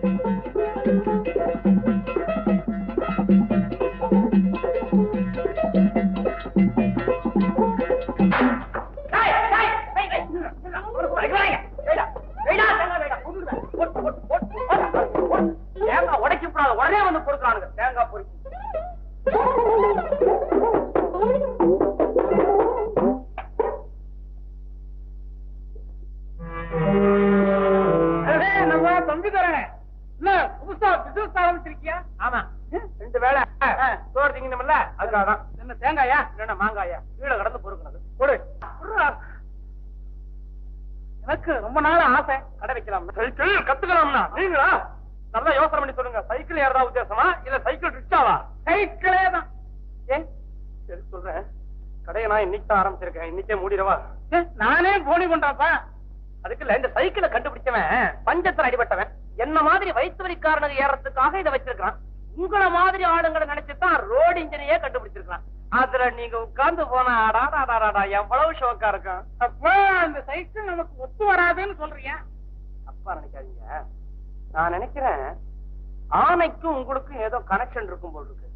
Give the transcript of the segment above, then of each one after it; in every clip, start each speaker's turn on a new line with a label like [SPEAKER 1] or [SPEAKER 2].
[SPEAKER 1] Thank you. எனக்கு ரொம்ப நாள் ஆசை. கடை வைக்கலாம். சைக்கிள் கத்துக்கலாம்னா நீங்களா? நல்லா யோசனை பண்ணி சொல்லுங்க. சைக்கிள் ஏறதா உத்தேசமா? இல்ல சைக்கிள் ரிக்ஷாவா சைக்கிளே தான். ஏன் சரி சொல்றேன். கடையை நான் இன்னைக்கு தான் ஆரம்பிச்சிருக்கேன். இன்னைக்கே மூடிடவா? நானே போனி பண்றப்பா. அதுக்கு இல்ல இந்த சைக்கிளை கண்டுபிடிச்சவன் பஞ்சத்துல அடிபட்டவன். என்ன மாதிரி வயிற்று வலிக்காரனுக்கு ஏறதுக்காக இதை வச்சிருக்கான் உங்கள மாதிரி ஆளுங்களை நினைச்சுதான் ரோடு இன்ஜினையே கண்டுபிடிச்சிருக்கான் அதுல நீங்க உட்கார்ந்து போனா அடாடாடாடா எவ்வளவு ஷோக்கா இருக்கும்? அப்ப அந்த சைக்கிள் நமக்கு ஒத்து வராதுன்னு சொல்றியா? அப்பா நினைக்காதீங்க. நான் நினைக்கிறேன் ஆனைக்கும் உங்களுக்கும் ஏதோ கனெக்ஷன் இருக்கும் போல் இருக்கு.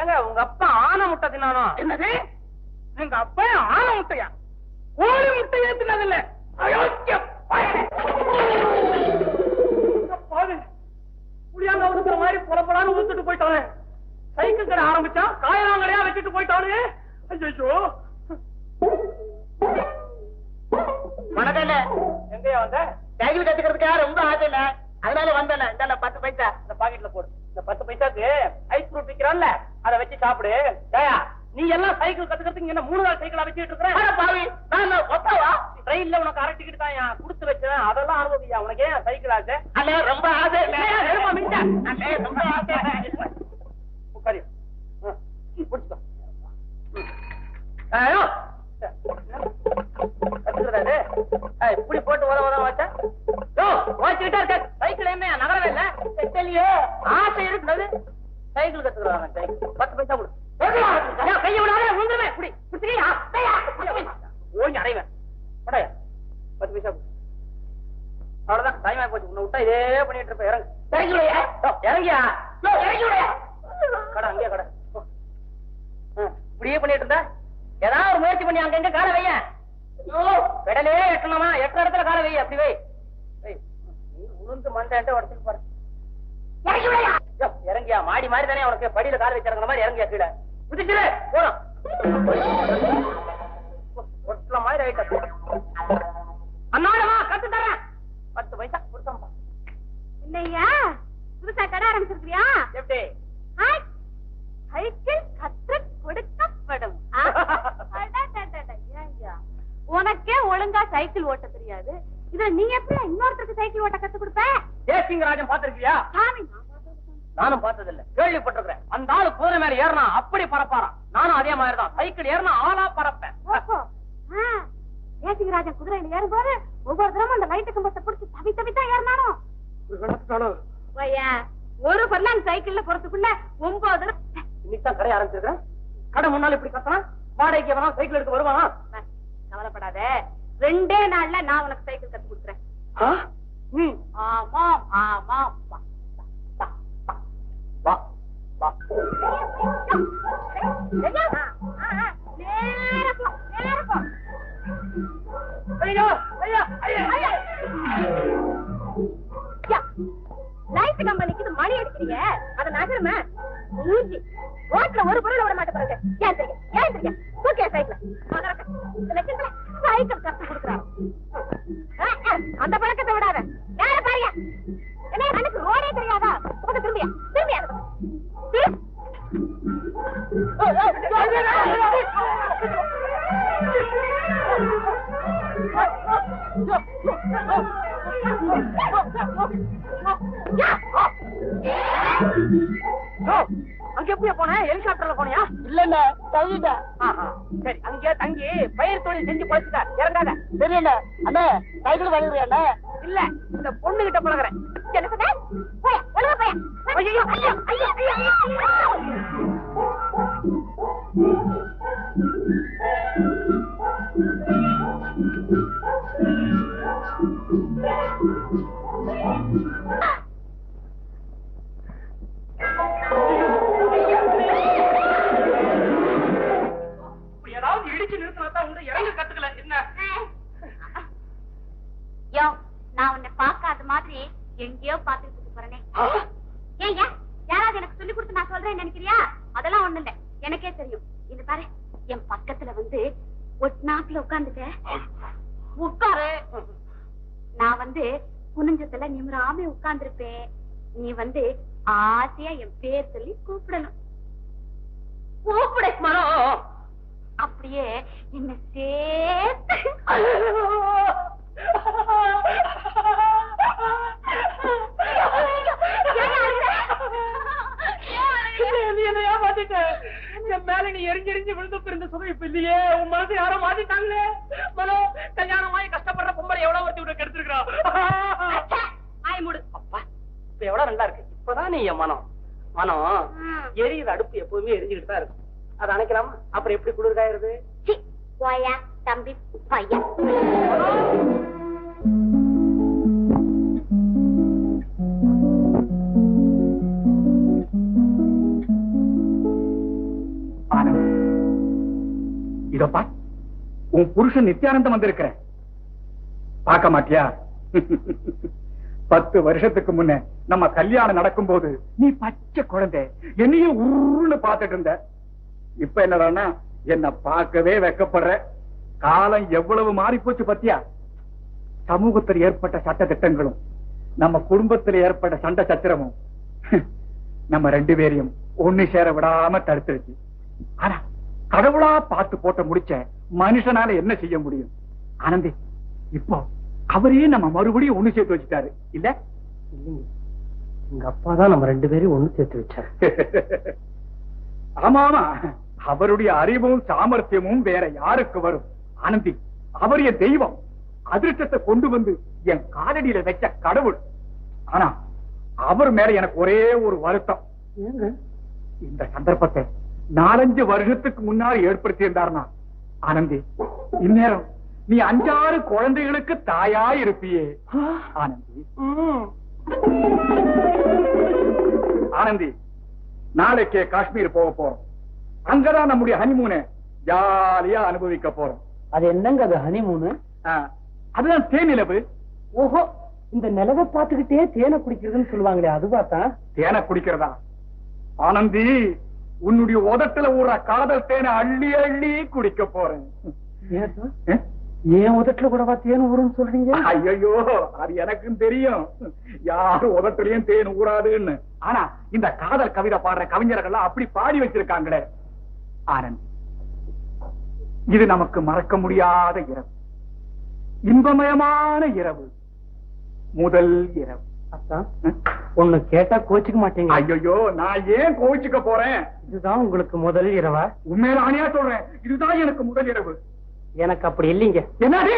[SPEAKER 1] ஏங்க உங்க அப்பா ஆனை முட்டை தின்னானோ? என்னது? எங்க அப்பா ஆனை முட்டையா? கோழி முட்டையே பயலே. பாவி. புளியாங்க ஊத்துற மாதிரி புறப்படான்னு ஊத்துட்டு போயிட்டானே. சைக்கிள் கடை ஆரம்பிச்சா காயலாங்கடையா வச்சுட்டு போயிட்டானே ஐயோ
[SPEAKER 2] வணக்கம்ல
[SPEAKER 1] எங்கயா வந்த
[SPEAKER 2] சைக்கிள் கத்துக்கிறதுக்காக ரொம்ப ஆசை இல்ல அதனால வந்தேன் இந்த பத்து பைசா
[SPEAKER 1] இந்த பாக்கெட்ல போடு இந்த பத்து பைசாக்கு ஐஸ் ஃப்ரூட் விக்கிறான்ல அதை வச்சு சாப்பிடு டேயா நீ எல்லாம் சைக்கிள் கத்துக்கிறதுக்கு என்ன மூணு நாள் சைக்கிளா வச்சுட்டு இருக்கிற
[SPEAKER 2] அட பாவி நான் ஒத்தாவா
[SPEAKER 1] ட்ரெயின்ல உனக்கு அரட்டிக்கிட்டு தான் கொடுத்து வச்சேன் அதெல்லாம் அனுபவியா உனக்கு ஏன் சைக்கிள் ஆச்சு
[SPEAKER 2] அண்ணே ரொம்ப ஆசை ரொம்ப ஆசை
[SPEAKER 1] இப்படி போட்டு உத உத வச்சா. இருக்க. சைக்கிள் என்ன நகரவே இல்ல. தெரியலையே. ஆசை இருக்கிறது சைக்கிள் கத்துக்கிறாங்க சைக்கிள். பத்து பைசா கொடு. கையை விடாத விழுந்துருவேன் இப்படி பிடிச்சிக்கியா? கையா, ஓடி அடைவேன். படையா பத்து பைசா கொடு. அவ்வளவுதான். டைம் ஆகி போச்சு. உன்னை விட்டா இதே பண்ணிட்டு இருப்ப இறங்கு.
[SPEAKER 2] இறங்கி
[SPEAKER 1] இறங்கியா?
[SPEAKER 2] இறங்கி விடுயா.
[SPEAKER 1] கடை இப்படியே பண்ணிட்டு இருந்தா? ஏதாவது ஒரு முயற்சி பண்ணி அங்கங்க கால வைய பெடலே எட்டணுமா எட்ட இடத்துல கால வை அப்படி வை. உளுந்து மண்டை உடச்சுட்டு பாரு இறங்கியா? மாடி மாதிரி தானே உனக்கு படியில கால வச்சு இறங்குற மாதிரி இறங்கியா கீழே? குதிச்சுடு போறோம் ஒட்டல மாதிரி ஆயிட்ட. அண்ணாடமா கத்து தரேன். பத்து பைசா கொடுத்தோம்ப்பா
[SPEAKER 3] இல்லையா புதுசா கடை ஆரம்பிச்சிருக்கியா
[SPEAKER 1] எப்படி?
[SPEAKER 3] சைக்கிள் கற்று கொடுக்கப்படும். உனக்கே ஒழுங்கா சைக்கிள் ஓட்ட தெரியாது. இதுல நீ எப்படி இன்னொருத்தருக்கு சைக்கிள் ஓட்ட கத்து கொடுப்ப?
[SPEAKER 1] தேசிங்கராஜன் பாத்திருக்கியா
[SPEAKER 3] சாமி
[SPEAKER 1] நானும் பார்த்தது இல்ல கேள்விப்பட்டிருக்கிறேன். அந்த ஆளு குதிரை மேல ஏறினா அப்படி பறப்பாராம் நானும் அதே மாதிரி தான் சைக்கிள் ஏறினா ஆளா
[SPEAKER 3] ஆ, தேசிகராஜன் குதிரையில ஏறும்போது ஒவ்வொரு தடவை அந்த லைட்டு கம்பத்தை பிடிச்சி தவி தவி தான் ஏறினானோ ஐயா ஒரு பர்லாங் சைக்கிள்ல போறதுக்குள்ள ஒன்பது தடவை
[SPEAKER 1] இன்னைக்கு தான் கடை ஆரம்பிச்சிருக்கேன் கடை முன்னால இப்படி கத்தனா வாடகைக்கு எவனா சைக்கிள் எடுக்க வருவானா?
[SPEAKER 3] கவலைப்படாத. ரெண்டே நாள்ல நான் உனக்கு சைக்கிள் கத்து கொடுக்குறேன்.
[SPEAKER 1] ஆ? நீ
[SPEAKER 3] ஆமாம் ஆமாம். வா.
[SPEAKER 1] வா வா. அங்க எப்படியா போன? ஹெலிகாப்டர்ல போனியா?
[SPEAKER 2] இல்லண்ணே தள்ளிட்டேன்
[SPEAKER 1] ஆஹா, சரி அங்கே தங்கி பயிர் தொழில் செஞ்சு பழச்சுட்ட இறங்காத.
[SPEAKER 2] தெரியல. அண்ணே சைக்கிள் வாங்கிடுறியா
[SPEAKER 1] இல்ல இந்த பொண்ணு கிட்ட பழகுறேன்.
[SPEAKER 3] என்ன சொன்ன? போயா, ஒழுங்கா போயா. ஐயோ, ஐயோ, ஐயோ, எங்கேயோ பாத்துட்டு போறேனே ஏங்க யாராவது எனக்கு சொல்லி கொடுத்து நான் சொல்றேன் நினைக்கிறியா? அதெல்லாம் ஒண்ணு இல்ல. எனக்கே தெரியும். இது பாரு என் பக்கத்துல வந்து ஒட்நாக்குல உட்காந்துக்க உட்காரு. நான் வந்து குனிஞ்சத்துல நிமிராம உட்கார்ந்திருப்பேன். நீ வந்து ஆசையா என் பேர் சொல்லி கூப்பிடணும். கூப்பிட அப்படியே என்ன சேர்த்து
[SPEAKER 1] சுகம் இப்ப இல்லையே. உன் மனசு யாரோ மாத்திட்டாங்களே. மனோ கல்யாணமாயி கஷ்டப்படுற பொம்பளை எவ்வளவு ஒருத்தி விட கெடுத்துருக்கா
[SPEAKER 3] ஆய் மூடு.
[SPEAKER 1] அப்பா இப்ப எவ்வளவு நல்லா இருக்கு. இப்பதான் நீ என் மனம் மனம். எரியுற அடுப்பு எப்பவுமே எரிஞ்சுக்கிட்டு தான் இருக்கும். அதை அணைக்கலாமா? அப்புறம் எப்படி குளிர்காயிருது
[SPEAKER 3] தம்பி பையா
[SPEAKER 4] இதோ உன் புருஷன் நித்யானந்தம் வந்திருக்கிறேன் பார்க்க மாட்டியா? பத்து வருஷத்துக்கு முன்ன நம்ம கல்யாணம் நடக்கும் போது நீ பச்சை குழந்தை என்னையும் உருன்னு பார்த்துட்டு இருந்த. இப்ப என்னடா என்ன பார்க்கவே வெக்கப்படுற. காலம் எவ்வளவு மாறி போச்சு பத்தியா? சமூகத்தில் ஏற்பட்ட சட்ட திட்டங்களும் நம்ம குடும்பத்தில் ஏற்பட்ட சண்டை சத்திரமும் நம்ம ரெண்டு பேரையும் ஒண்ணு சேர விடாம தடுத்துருச்சு. ஆனா கடவுளா பார்த்து போட்ட முடிச்ச மனுஷனால என்ன செய்ய முடியும்? ஆனந்தி இப்போ அவரே நம்ம மறுபடியும் ஒண்ணு சேர்த்து வச்சுட்டாரு. இல்ல?
[SPEAKER 1] எங்க அப்பா தான் நம்ம ரெண்டு பேரையும் ஒண்ணு சேர்த்து வச்சாரு.
[SPEAKER 4] ஆமா ஆமா. அவருடைய அறிவும் சாமர்த்தியமும் வேற யாருக்கு வரும்? ஆனந்தி அவர் என் தெய்வம் அதிர்ஷ்டத்தை கொண்டு வந்து என் காலடியில வச்ச கடவுள். ஆனா அவர் மேல எனக்கு ஒரே ஒரு வருத்தம். இந்த சந்தர்ப்பத்தை நாலஞ்சு வருஷத்துக்கு முன்னாடி ஏற்படுத்தி இருந்தார்னா ஆனந்தி இந்நேரம் நீ அஞ்சாறு குழந்தைகளுக்கு தாயா இருப்பியே. ஆனந்தி. ஆனந்தி நாளைக்கே காஷ்மீர் போக போறோம். அங்கதான் நம்முடைய ஹனிமூனை ஜாலியா அனுபவிக்க போறோம்.
[SPEAKER 1] அது என்னங்க அது ஹனிமூனு?
[SPEAKER 4] அதுதான் தேனிலவு
[SPEAKER 1] ஓஹோ இந்த நிலவை பார்த்துக்கிட்டே தேனை குடிக்கிறதுன்னு சொல்லுவாங்களே அது பார்த்தா?
[SPEAKER 4] தேனை குடிக்கிறதா? ஆனந்தி உன்னுடைய உதட்டுல ஊற காதல் தேனை அள்ளி அள்ளி குடிக்க போறேன்?
[SPEAKER 1] ஏன் உதட்டுல கூடவா தேன் ஊறுன்னு சொல்றீங்க?
[SPEAKER 4] ஐயோ அது எனக்கும் தெரியும். யாரு உதட்டுலயும் தேன் ஊறாதுன்னு. ஆனா இந்த காதல் கவிதை பாடுற கவிஞர்கள் அப்படி பாடி வச்சிருக்காங்களே. ஆனந்த் இது நமக்கு மறக்க முடியாத இரவு. இன்பமயமான இரவு. முதல் இரவு.
[SPEAKER 1] ஒண்ணு கேட்டா கோச்சுக்க மாட்டீங்க.
[SPEAKER 4] ஐயோ நான் ஏன் கோவிச்சுக்க போறேன்?
[SPEAKER 1] இதுதான் உங்களுக்கு முதல் இரவா?
[SPEAKER 4] உண்மையில ஆணையா சொல்றேன். இதுதான் எனக்கு முதல் இரவு.
[SPEAKER 1] எனக்கு அப்படி இல்லைங்க.
[SPEAKER 4] என்னது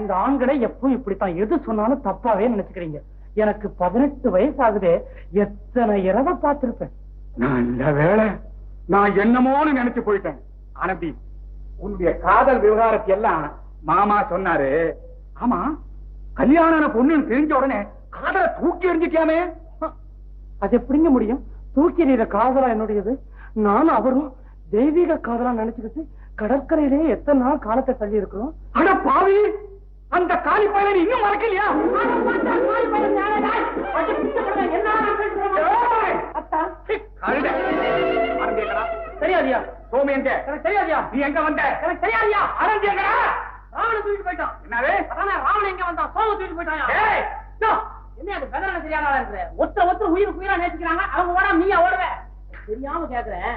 [SPEAKER 1] இந்த ஆண்களை எப்பவும் இப்படித்தான். எது சொன்னாலும் தப்பாவே நினைச்சுக்கிறீங்க. எனக்கு பதினெட்டு வயசு ஆகுது எத்தனை இரவை பார்த்திருப்பேன்?
[SPEAKER 4] நல்ல வேளை நான் என்னமோன்னு நினைச்சு போயிட்டேன். ஆனந்தி உன்னுடைய காதல் விவகாரத்தை எல்லாம் மாமா சொன்னாரு. ஆமா கல்யாண பொண்ணுன்னு தெரிஞ்ச உடனே காதலை தூக்கி எறிஞ்சிட்டியாமே?
[SPEAKER 1] அது எப்படிங்க முடியும்? தூக்கி எறிகிற காதலா என்னுடையது? நானும் அவரும் தெய்வீக காதலா நினைச்சுக்கிட்டு கடற்கரையிலே எத்தனை நாள் காலத்தை தள்ளி இருக்கிறோம்
[SPEAKER 4] அட பாவி! அந்த காலி பயனை இன்னும் மறக்கலையா?
[SPEAKER 1] தெரியாதியா?
[SPEAKER 4] சோமி எங்க
[SPEAKER 1] எனக்கு தெரியாதியா?
[SPEAKER 4] நீ எங்க வந்த?
[SPEAKER 1] எனக்கு தெரியாதியா?
[SPEAKER 4] எங்கடா
[SPEAKER 1] ராவண தூக்கிட்டு போயிட்டான்.
[SPEAKER 4] என்னது
[SPEAKER 1] அதானே ராவணன் எங்க வந்தான்? சோம தூக்கிட்டு போயிட்டான் என்ன அது தெரியாத ஆளா இருக்கிற உயிருக்கு உயிரா நேசிக்கிறாங்க அவங்க ஓட நீயா ஓடுவ? தெரியாம கேக்குறேன்.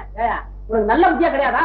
[SPEAKER 1] உனக்கு நல்ல புத்தியா கிடையாதா?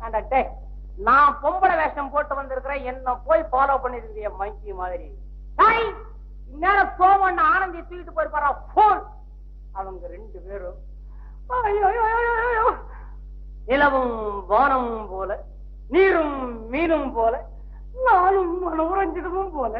[SPEAKER 1] ஆண்டா நான் பொம்பளை வேஷம் போட்டு வந்திருக்கிறேன் என்ன போய் ஃபாலோ பண்ணிருக்கிய மங்கி மாதிரி. தாய் இந்நேரம் சோமன் ஆனந்தி தூக்கிட்டு போயிருப்பாரா போன் அவங்க ரெண்டு பேரும் நிலவும் வானமும் போல நீரும் மீனும் போல நானும் மனோரஞ்சிதமும் போல.